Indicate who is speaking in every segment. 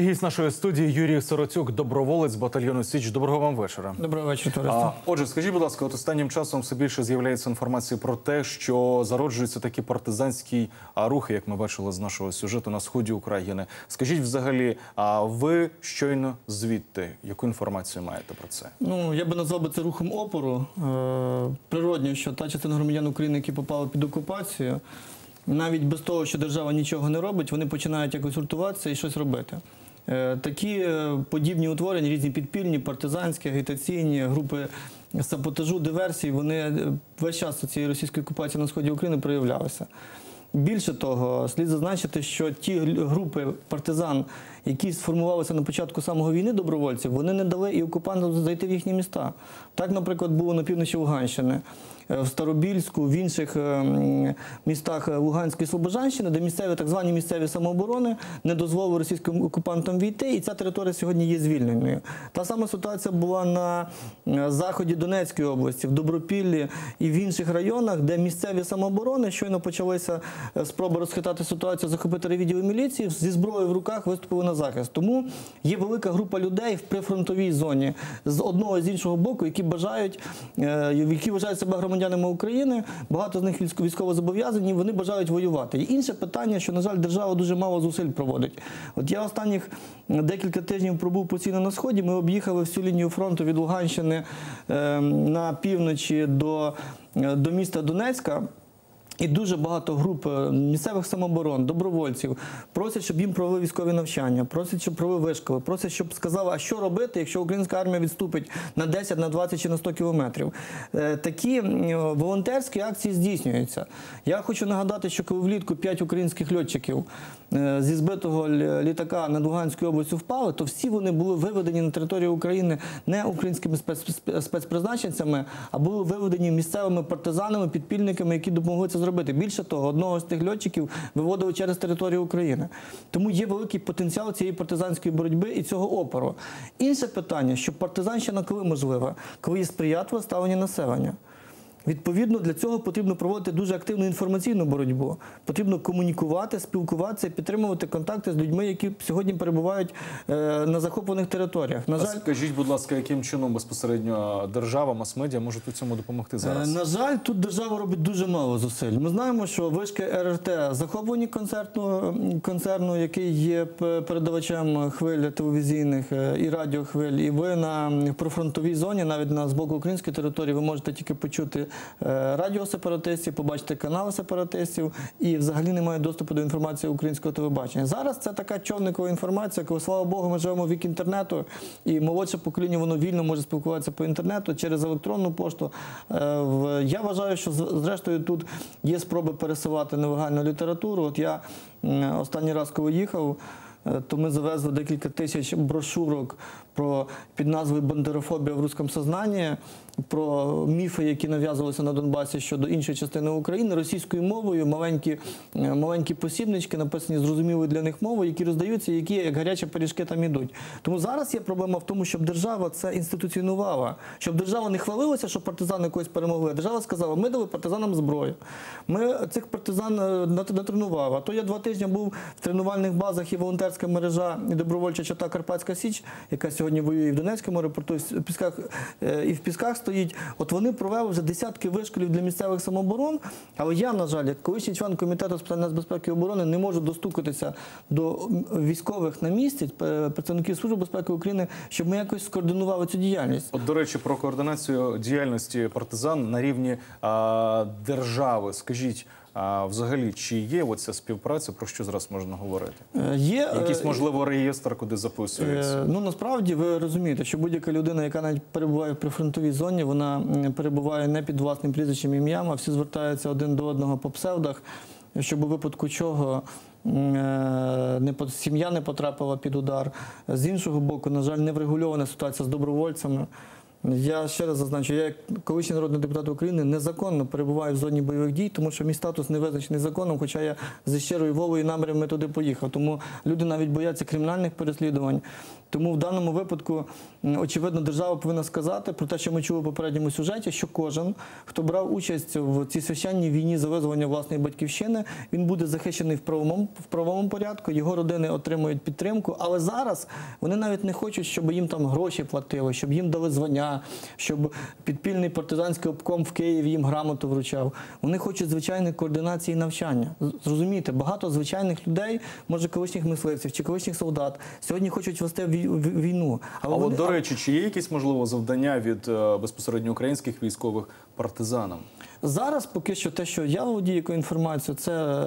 Speaker 1: І гість нашої студії Юрій Соротюк, доброволець батальйону Січ. Доброго вам вечора.
Speaker 2: Доброго вечора.
Speaker 1: Отже, скажіть, будь ласка, от останнім часом все більше з'являється інформації про те, що зароджуються такі партизанські рухи, як ми бачили з нашого сюжету на сході України. Скажіть, взагалі, а ви щойно звідти яку інформацію маєте про це?
Speaker 2: Ну я би назвав би це рухом опору. Е, природньо, що та частина громадян України, які попали під окупацію, навіть без того, що держава нічого не робить, вони починають якось гуртуватися і щось робити. Е, такі е, подібні утворення, різні підпільні, партизанські, агітаційні групи саботажу, диверсій, вони е, весь час цієї російської окупації на сході України проявлялися. Більше того, слід зазначити, що ті групи партизан, які сформувалися на початку самого війни добровольців, вони не дали і окупантам зайти в їхні міста. Так, наприклад, було на півночі Луганщини, в Старобільську, в інших е, містах е, Луганської Слобожанщини, де місцеві так звані місцеві самооборони не дозволили російським окупантам війти, і ця територія сьогодні є звільненою. Та сама ситуація була на е, заході Донецької області, в Добропіллі і в інших районах, де місцеві самооборони щойно почалися е, спроби розхитати ситуацію, захопити відділи міліції зі зброєю в руках виступили на захист. Тому є велика група людей в прифронтовій зоні з одного і з іншого боку, які бажають, е, які вважають себе громадянами України. Багато з них військо- військово зобов'язані. Вони бажають воювати. І інше питання, що на жаль, держава дуже мало зусиль проводить. От я останніх декілька тижнів пробув постійно на сході. Ми об'їхали всю лінію фронту від Луганщини е, на півночі до, е, до міста Донецька. І дуже багато груп е, місцевих самооборон, добровольців просять, щоб їм провели військові навчання, просять, щоб провели вишколи, просять, щоб сказали, а що робити, якщо українська армія відступить на 10, на 20 чи на 100 кілометрів. Е, Такі волонтерські акції здійснюються. Я хочу нагадати, що коли влітку 5 українських льотчиків е, зі збитого літака над Луганською областю впали, то всі вони були виведені на територію України не українськими спец- спец- спецпризначенцями, а були виведені місцевими партизанами, підпільниками, які допомогли це зробити. Більше того, одного з тих льотчиків виводили через територію України. Тому є великий потенціал цієї партизанської боротьби і цього опору. Інше питання, що партизанщина коли можлива, коли є сприятливе ставлення населення. Відповідно, для цього потрібно проводити дуже активну інформаційну боротьбу. Потрібно комунікувати, спілкуватися, підтримувати контакти з людьми, які сьогодні перебувають е, на захоплених територіях. На жаль,
Speaker 1: скажіть, будь ласка, яким чином безпосередньо держава, мас-медіа можуть у цьому допомогти зараз?
Speaker 2: Е, На жаль, тут держава робить дуже мало зусиль. Ми знаємо, що вишки РРТ захоплені концертну концерну, який є передавачем хвиль телевізійних е, і радіохвиль. І ви на прифронтовій зоні, навіть на з боку української території, ви можете тільки почути радіо сепаратистів, побачити канали сепаратистів і взагалі немає доступу до інформації українського телебачення. Зараз це така човникова інформація, коли слава Богу, ми живемо вік інтернету, і молодше покоління воно вільно може спілкуватися по інтернету через електронну пошту. Е, Я вважаю, що зрештою тут є спроби пересилати нелегальну літературу. От я останній раз, коли їхав. е, То ми завезли декілька тисяч брошурок про під назвою Бандерофобія в русском сознанні, про міфи, які нав'язувалися на Донбасі щодо іншої частини України російською мовою, маленькі, е, маленькі посібнички, написані зрозумілою для них мовою, які роздаються, які як гарячі пиріжки там ідуть. Тому зараз є проблема в тому, щоб держава це інституціонувала, щоб держава не хвалилася, що партизани когось перемогли. Держава сказала, ми дали партизанам зброю. Ми цих партизан е, натренували. А то я два тижні був в тренувальних базах і волонтерська мережа і добровольча чата Карпатська Січ, яка сьогодні воює і в Донецькому аеропорту, і в пісках е, і в пісках стоїть. От вони провели вже десятки вишколів для місцевих самооборон. Але я, на жаль, як колишній член комітету з питань нацбезпеки і оборони, не можу достукатися до військових на місці, е, працівників Служби безпеки України, щоб ми якось скоординували цю діяльність.
Speaker 1: От, до речі, про координацію діяльності партизан на рівні а, держави. Скажіть, а, взагалі, чи є оця співпраця, про що зараз можна говорити?
Speaker 2: Е, Є е,
Speaker 1: Якийсь, можливо, реєстр, куди записується?
Speaker 2: Е, Ну насправді ви розумієте, що будь-яка людина, яка навіть перебуває в прифронтовій зоні, вона перебуває не під власним прізвищем ім'ям, а всі звертаються один до одного по псевдах, щоб у випадку чого. е, Не сім'я не потрапила під удар. З іншого боку, на жаль, не врегульована ситуація з добровольцями. Я ще раз зазначу, я як колишній народний депутат України незаконно перебуваю в зоні бойових дій, тому що мій статус не визначений законом, хоча я зі щирою волею і намірами туди поїхав. Тому люди навіть бояться кримінальних переслідувань. Тому в даному випадку, очевидно, держава повинна сказати про те, що ми чули в попередньому сюжеті, що кожен, хто брав участь в цій священній війні за визволення власної батьківщини, він буде захищений в правовому, в правовому порядку, його родини отримують підтримку. Але зараз вони навіть не хочуть, щоб їм там гроші платили, щоб їм дали звання, щоб підпільний партизанський обком в Києві їм грамоту вручав. Вони хочуть звичайної координації навчання. Зрозумієте, багато звичайних людей, може колишніх мисливців чи колишніх солдат, сьогодні хочуть вести вій- вій- війну.
Speaker 1: А
Speaker 2: вони-
Speaker 1: от, до речі, чи є якісь можливо завдання від е, безпосередньо українських військових партизанам?
Speaker 2: Зараз поки що те, що я володію якою інформацією, це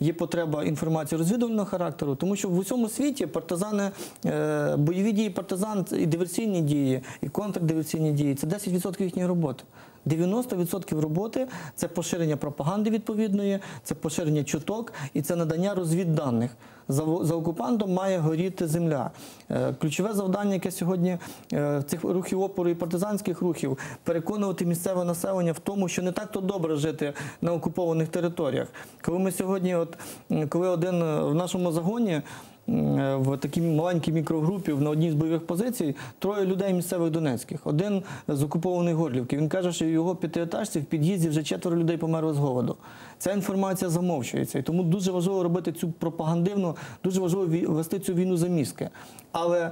Speaker 2: є потреба інформації розвідувального характеру, тому що в усьому світі партизани, е, бойові дії партизан і диверсійні дії, і контрдиверсійні дії це 10% їхньої роботи. 90% роботи це поширення пропаганди відповідної, це поширення чуток і це надання розвідданих. За, окупантом має горіти земля. Е, Ключове завдання, яке сьогодні е, цих рухів опору і партизанських рухів, переконувати місцеве населення в тому, що не так то добре жити на окупованих територіях. Коли ми сьогодні, от коли один е, в нашому загоні. Е, В такій маленькій мікрогрупі на одній з бойових позицій троє людей місцевих донецьких. Один з окупованої Горлівки. Він каже, що його п'ятиетажці в під'їзді вже четверо людей померли з голоду. Ця інформація замовчується. І тому дуже важливо робити цю пропагандивну, дуже важливо вести цю війну за мізки. Але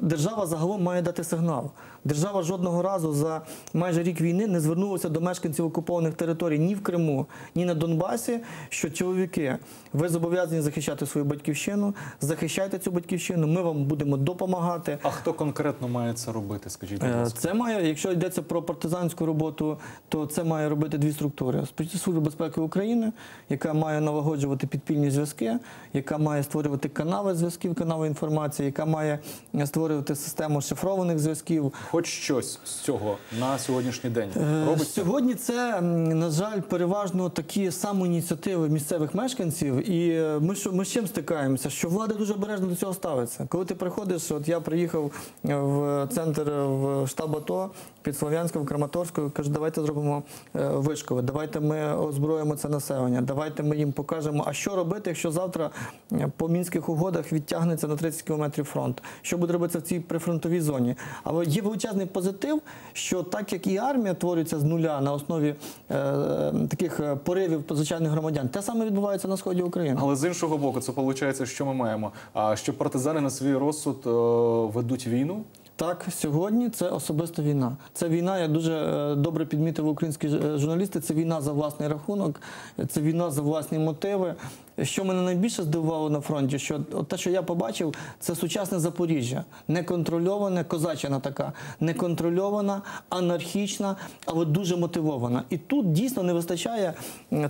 Speaker 2: держава загалом має дати сигнал. Держава жодного разу за майже рік війни не звернулася до мешканців окупованих територій ні в Криму, ні на Донбасі. Що чоловіки, ви зобов'язані захищати свою батьківщину, захищайте цю батьківщину. Ми вам будемо допомагати.
Speaker 1: А хто конкретно має це робити? Скажіть, будь
Speaker 2: Е,
Speaker 1: ласка.
Speaker 2: Це має, якщо йдеться про партизанську роботу, то це має робити дві структури: Служба безпеки України, яка має налагоджувати підпільні зв'язки, яка має створювати канали зв'язків, канали інформації, яка має е, створювати систему шифрованих зв'язків.
Speaker 1: Хоч щось з цього на сьогоднішній день
Speaker 2: Е,
Speaker 1: робиться?
Speaker 2: Сьогодні це, на жаль, переважно такі самоініціативи місцевих мешканців. І е, ми що ми з чим стикаємося? Що влада дуже обережно до цього ставиться. Коли ти приходиш, от я приїхав в центр в штаб АТО під Слов'янськом, Краматорською, кажу, давайте зробимо вишкове, давайте ми озброїмо це населення, давайте ми їм покажемо, а що робити, якщо завтра по мінських угодах відтягнеться на 30 кілометрів фронт. Що буде робитися в цій прифронтовій зоні? Але є величезний позитив, що так як і армія творюється з нуля на основі е, таких е, поривів звичайних громадян, те саме відбувається на сході України.
Speaker 1: Але з іншого боку, це виходить, що ми маємо. А що партизани на свій розсуд е, ведуть війну?
Speaker 2: Так, сьогодні це особиста війна. Це війна, я дуже е, добре підмітив українські е, журналісти. Це війна за власний рахунок, це війна за власні мотиви. Що мене найбільше здивувало на фронті, що те, що я побачив, це сучасне Запоріжжя, неконтрольоване, козачина така, неконтрольована, анархічна, але дуже мотивована. І тут дійсно не вистачає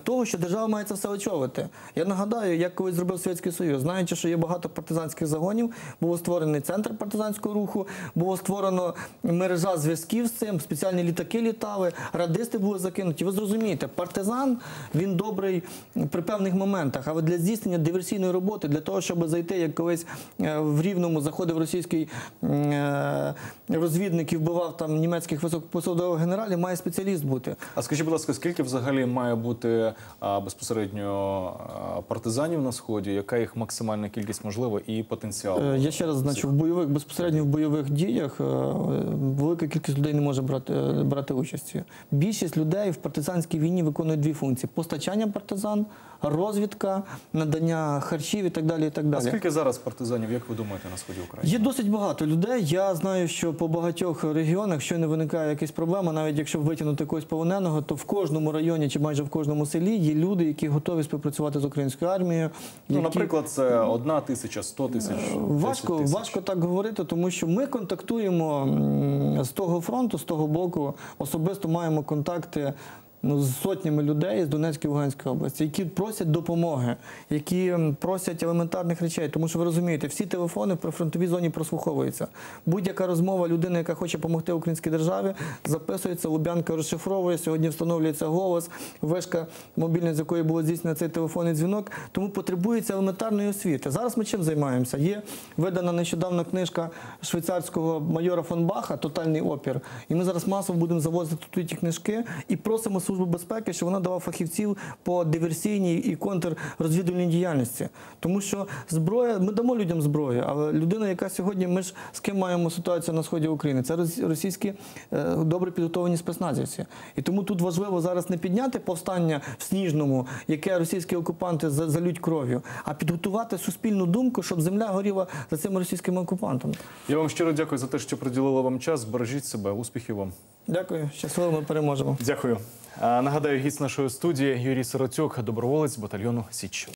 Speaker 2: того, що держава має це все очолити. Я нагадаю, як колись зробив Совєтський Союз, знаючи, що є багато партизанських загонів, було створений центр партизанського руху, було створено мережа зв'язків з цим, спеціальні літаки літали, радисти були закинуті. Ви зрозумієте, партизан він добрий при певних моментах, але для здійснення диверсійної роботи, для того, щоб зайти, як колись е, в Рівному заходив російський е, розвідник і вбивав там німецьких високопосадових генералів, має спеціаліст бути.
Speaker 1: А скажіть, будь ласка, скільки взагалі має бути безпосередньо партизанів на сході? Яка їх максимальна кількість можлива і потенціал?
Speaker 2: Е, Я ще раз значу, в бойових безпосередньо в бойових діях велика кількість людей не може брати, брати участь. Більшість людей в партизанській війні виконують дві функції: постачання партизан, розвідка, надання харчів і так далі. І так
Speaker 1: А
Speaker 2: далі.
Speaker 1: скільки зараз партизанів, як ви думаєте, на сході України?
Speaker 2: Є досить багато людей. Я знаю, що по багатьох регіонах, що не виникає якась проблема, навіть якщо витягнути когось полоненого, то в кожному районі чи майже в кожному селі є люди, які готові співпрацювати з українською армією.
Speaker 1: Ну, наприклад, це одна тисяча, сто тисяч.
Speaker 2: Важко,
Speaker 1: тисяч.
Speaker 2: важко так говорити, тому що ми контактуємо з того фронту, з того боку, особисто маємо контакти ну, з сотнями людей з Донецької Луганської області, які просять допомоги, які просять елементарних речей. Тому що ви розумієте, всі телефони в прифронтовій зоні прослуховуються. Будь-яка розмова людини, яка хоче допомогти українській державі, записується, Лубянка розшифровує. Сьогодні встановлюється голос, вишка мобільна, з якої було здійснено цей телефонний дзвінок. Тому потребується елементарної освіти. Зараз ми чим займаємося? Є видана нещодавно книжка швейцарського майора фон Баха Тотальний опір. І ми зараз масово будемо завозити тут ті книжки і просимо Службу безпеки, щоб вона давала фахівців по диверсійній і контррозвідувальній діяльності. Тому що зброя, ми дамо людям зброю, але людина, яка сьогодні, ми ж з ким маємо ситуацію на сході України, це рос- російські е, добре підготовлені спецназівці. І тому тут важливо зараз не підняти повстання в Сніжному, яке російські окупанти за- залють кров'ю, а підготувати суспільну думку, щоб земля горіла за цими російськими окупантами.
Speaker 1: Я вам щиро дякую за те, що приділили вам час. Бережіть себе, успіхів вам.
Speaker 2: Дякую, щасливо, ми переможемо.
Speaker 1: Дякую. А, Нагадаю, гість нашої студії Юрій Сироцюк, доброволець батальйону Січ.